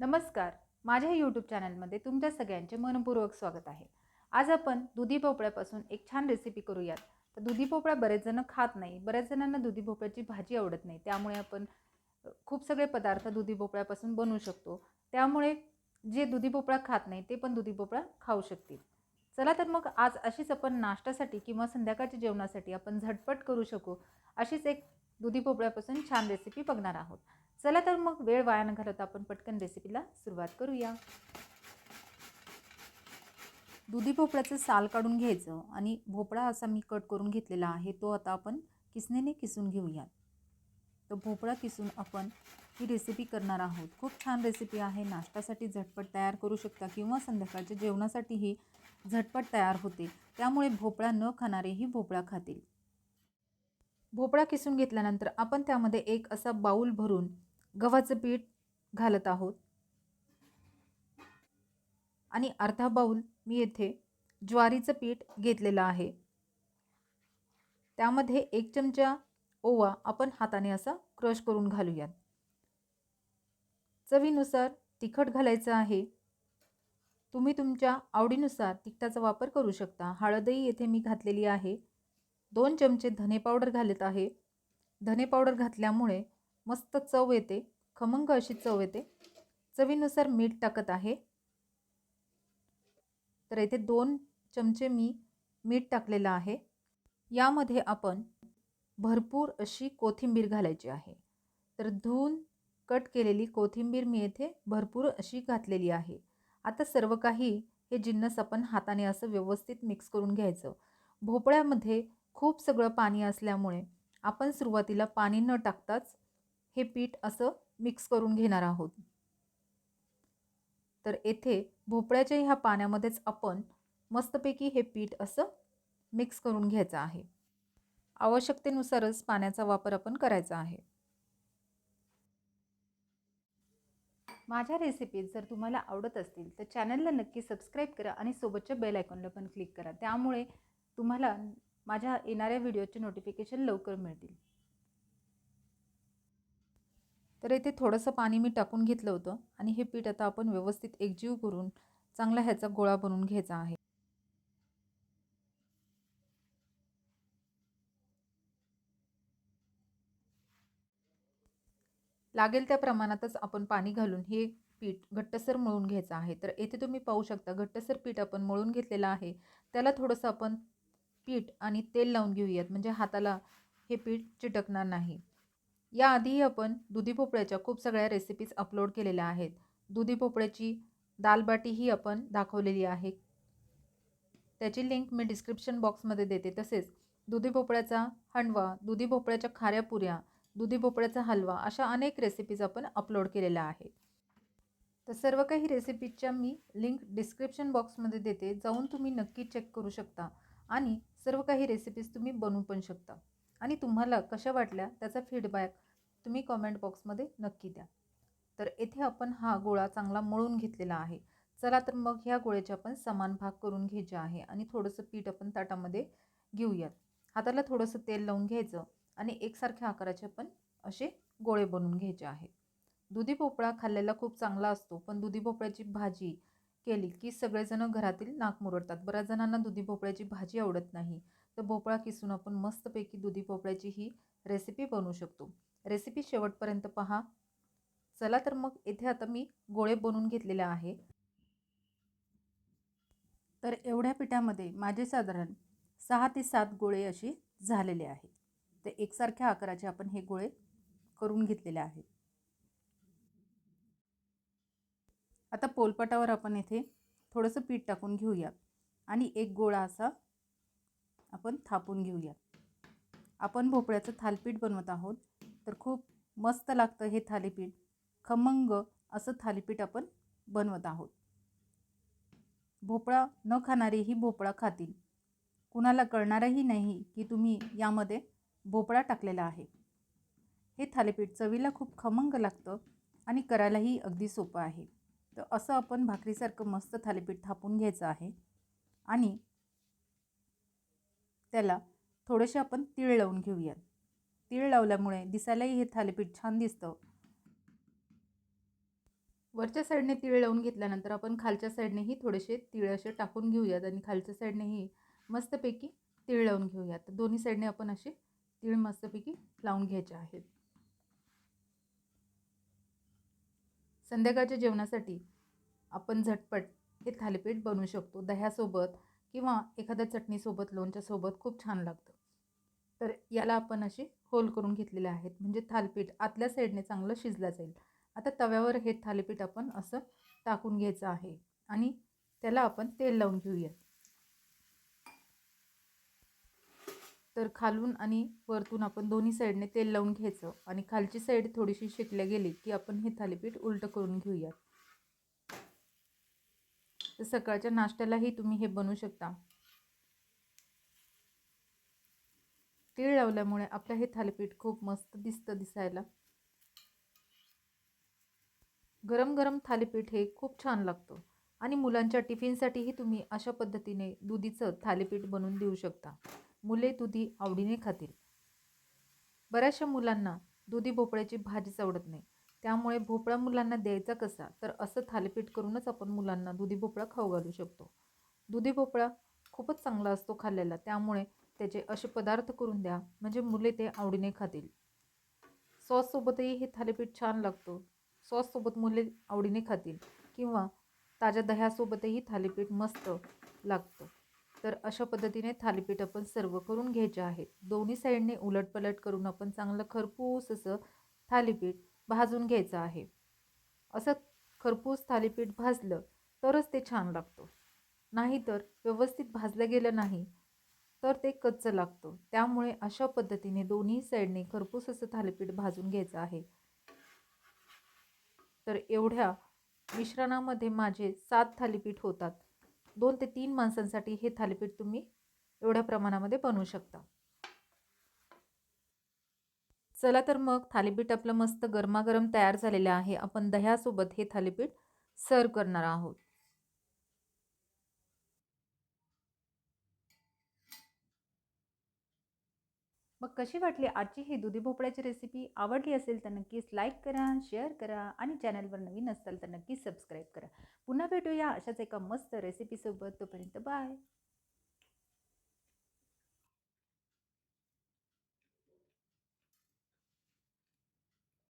नमस्कार. माझ्या यूट्यूब चॅनलमध्ये तुमच्या सगळ्यांचे मनपूर्वक स्वागत आहे. आज आपण दुधी भोपळ्यापासून एक छान रेसिपी करूयात. तर दुधी भोपळा बरेच जण खात नाही. बऱ्याच जणांना दुधी भोपळ्याची भाजी आवडत नाही. त्यामुळे आपण खूप सगळे पदार्थ दुधी भोपळ्यापासून बनवू शकतो. त्यामुळे जे दुधी भोपळा खात नाही ते पण दुधी भोपळा खाऊ शकतील. चला तर मग आज अशीच आपण नाश्त्यासाठी किंवा संध्याकाळच्या जेवणासाठी आपण झटपट करू शकू अशीच एक दुधी भोपळ्यापासून छान रेसिपी बघणार आहोत. चला तर मग वेळ वाया न घालवता आपण पटकन रेसिपीला सुरुवात करूया. दुधी भोपळ्याचं साल काढून घ्यायचं आणि भोपळा असा मी कट करून घेतलेला आहे तो आता आपण किसनेने किसून घेऊया तो भोपळा किसून आपण ही रेसिपी करणार आहोत. खूप छान रेसिपी आहे. नाश्त्यासाठी झटपट तयार करू शकता किंवा संध्याकाळच्या जेवणासाठीही झटपट तयार होते. त्यामुळे भोपळा न खाणारेही भोपळा खातील. भोपळा किसून घेतल्यानंतर आपण त्यामध्ये एक असा बाऊल भरून गव्हाचं पीठ घालत आहोत. आणि अर्धा बाऊल मी येथे ज्वारीचं पीठ घेतलेलं आहे. त्यामध्ये एक चमचा ओवा आपण हाताने असा क्रश करून घालूयात. चवीनुसार तिखट घालायचं आहे. तुम्ही तुमच्या आवडीनुसार तिखटाचा वापर करू शकता. हळदही येथे मी घातलेली आहे. दोन चमचे धने पावडर घालत आहे. धने पावडर घातल्यामुळे मस्त चव येते. खमंग अशी चव येते. चवीनुसार मीठ टाकत आहे. तर येथे दोन चमचे मी मीठ टाकलेलं आहे. यामध्ये आपण भरपूर अशी कोथिंबीर घालायची आहे. तर धुवून कट केलेली कोथिंबीर मी येथे भरपूर अशी घातलेली आहे. आता सर्व काही हे जिन्नस आपण हाताने असं व्यवस्थित मिक्स करून घ्यायचं. भोपळ्यामध्ये खूप सगळं पाणी असल्यामुळे आपण सुरुवातीला पाणी न टाकताच हे पीठ असं मिक्स करून घेणार आहोत. तर येथे भोपळ्याच्या ह्या पाण्यामध्येच आपण मस्तपैकी हे पीठ असं मिक्स करून घ्यायचं आहे. आवश्यकतेनुसारच पाण्याचा वापर आपण करायचा आहे. माझ्या रेसिपीज जर तुम्हाला आवडत असतील तर चॅनलला नक्की सबस्क्राईब करा आणि सोबतच्या बेल आयकॉनला पण क्लिक करा. त्यामुळे तुम्हाला माझ्या येणाऱ्या व्हिडिओचे नोटिफिकेशन लवकर मिळतील. तर इथे थोडंसं पाणी मी टाकून घेतलं होतं आणि हे पीठ आता आपण व्यवस्थित एकजीव करून चांगला ह्याचा गोळा बनवून घ्यायचा आहे. लागेल त्या प्रमाणातच आपण पाणी घालून हे पीठ घट्टसर मळून घ्यायचं आहे. तर येथे तुम्ही पाहू शकता घट्टसर पीठ आपण मळून घेतलेलं आहे. त्याला थोडंसं आपण पीठ आणि तेल लावून घेऊयात. म्हणजे हाताला हे पीठ चिटकणार नाही. याआधीही आपण दुधी भोपळ्याच्या खूप सगळ्या रेसिपीज अपलोड केलेल्या आहेत. दुधी भोपळ्याची दालबाटीही आपण दाखवलेली आहे. त्याची लिंक मी डिस्क्रिप्शन बॉक्समध्ये देते. तसेच दुधी भोपळ्याचा हंडवा दुधी भोपळ्याच्या खाऱ्या पुऱ्या दुधी भोपळ्याचा हलवा अशा अनेक रेसिपीज आपण अपलोड केलेल्या आहेत. तर सर्व काही रेसिपीजच्या मी लिंक डिस्क्रिप्शन बॉक्समध्ये देते. जाऊन तुम्ही नक्की चेक करू शकता आणि सर्व काही रेसिपीज तुम्ही बनवू पण शकता. आणि तुम्हाला कशा वाटल्या त्याचा फीडबॅक तुम्ही कॉमेंट बॉक्समध्ये नक्की द्या. तर येथे आपण हा गोळा चांगला मळून घेतलेला आहे. चला तर मग ह्या गोळ्याचे आपण समान भाग करून घ्यायचे आहे आणि थोडंसं पीठ आपण ताटामध्ये घेऊयात. हाताला थोडंसं तेल लावून घ्यायचं आणि एकसारख्या आकाराचे आपण असे गोळे बनवून घ्यायचे आहेत दुधी भोपळा खाल्लेला खूप चांगला असतो पण दुधी भोपळ्याची भाजी केली की सगळेजण घरातील नाक मुरडतात. बऱ्याच जणांना दुधी भोपळ्याची भाजी आवडत नाही. तर भोपळा किसून आपण मस्तपैकी दुधी भोपळ्याची ही रेसिपी बनवू शकतो. रेसिपी शेवटपर्यंत पहा. चला तर मग येथे आता मी गोळे बनवून घेतलेले आहे. तर एवढ्या पिठामध्ये माझे साधारण सहा ते सात गोळे असे झालेले आहेत. तर एकसारख्या आकाराचे आपण हे गोळे करून घेतलेले आहेत. आता पोलपाटावर आपण येथे थोडंसं पीठ टाकून घेऊया. आणि एक गोळा असा आपण थापून घेऊया. आपण भोपळ्याचं थालीपीठ बनवत आहोत. तर खूप मस्त लागतं हे थालीपीठ. खमंग असं थालीपीठ आपण बनवत आहोत. भोपळा न खाणारेही भोपळा खातील. कुणाला कळणारही नाही की तुम्ही यामध्ये भोपळा टाकलेला आहे. हे थालीपीठ चवीला खूप खमंग लागतं आणि करायलाही अगदी सोपं आहे. तर असं आपण भाकरीसारखं मस्त थालीपीठ थापून घ्यायचं आहे. आणि त्याला थोडेसे आपण तीळ लावून घेऊयात. तीळ लावल्यामुळे दिसायलाही हे थालीपीठ छान दिसतं. वरच्या साईडने तीळ लावून घेतल्यानंतर आपण खालच्या साईडनेही थोडेसे तीळ असे टाकून घेऊयात आणि खालच्या साईडनेही मस्तपैकी तीळ लावून घेऊयात. दोन्ही साईडने आपण असे तीळ मस्तपैकी लावून घ्यायचे आहेत. संध्याकाळच्या जेवणासाठी आपण झटपट हे थालीपीठ बनवू शकतो. दह्यासोबत किंवा एखाद्या चटणीसोबत लोणच्यासोबत खूप छान लागतं. तर याला आपण असे होल करून घेतलेले आहेत. म्हणजे थालीपीठ आतल्या साईडने चांगलं शिजलं जाईल. आता तव्यावर हे थालीपीठ आपण असं टाकून घ्यायचं आहे. आणि त्याला आपण तेल लावून घेऊयात. तर खालून आणि वरतून आपण दोन्ही साईडने तेल लावून घ्यायचं. आणि खालची साईड थोडीशी शेकल्या गेली की आपण हे थालीपीठ उलटं करून घेऊयात. तर सकाळच्या नाश्त्यालाही तुम्ही हे बनवू शकता. तीळ लावल्यामुळे आपलं हे थालीपीठ खूप मस्त दिसतं दिसायला. गरम गरम थालीपीठ हे खूप छान लागतं आणि मुलांच्या टिफिनसाठीही तुम्ही अशा पद्धतीने दुधीचं थालीपीठ बनवून देऊ शकता. मुले दुधी आवडीने खातील. बऱ्याचशा मुलांना दुधी भोपळ्याची भाजीच आवडत नाही. त्यामुळे भोपळा मुलांना द्यायचा कसा? तर असं थालीपीठ करूनच आपण मुलांना दुधी भोपळा खाऊ घालू शकतो. दुधी भोपळा खूपच चांगला असतो खाल्लेला त्यामुळे त्याचे असे पदार्थ करून द्या म्हणजे मुले ते आवडीने खातील. सॉससोबतही हे थालीपीठ छान लागतो. सॉससोबत मुले आवडीने खातील किंवा ताज्या दह्यासोबतही थालीपीठ मस्त लागतं. तर अशा पद्धतीने थालीपीठ आपण सर्व करून घ्यायचे आहेत. दोन्ही साईडने उलटपलट करून आपण चांगलं खरपूस असं थालीपीठ भाजून घ्यायचं आहे. असं खरपूस थालीपीठ भाजलं तरच ते छान लागतो. नाहीतर व्यवस्थित भाजलं गेलं नाही तर ते कच्च लागतं. त्यामुळे अशा पद्धतीने दोन्ही साईडने खरपूस असं थालीपीठ भाजून घ्यायचं आहे. तर एवढ्या मिश्रणामध्ये माझे सात थालीपीठ होतात. दोन ते तीन माणसांसाठी हे थालीपीठ तुम्ही एवढ्या प्रमाणामध्ये बनवू शकता. चला तर मग थालीपीठ आपलं मस्त गरमागरम तयार झालेलं आहे. आपण दह्यासोबत हे थालीपीठ सर्व करणार आहोत. मग कशी वाटली आजची ही दुधी भोपळ्याची रेसिपी आवडली असेल तर नक्कीच लाईक करा शेअर करा आणि चॅनलवर नवीन असाल तर नक्कीच सबस्क्राईब करा. पुन्हा भेटूया अशाच एका मस्त रेसिपीसोबत तोपर्यंत बाय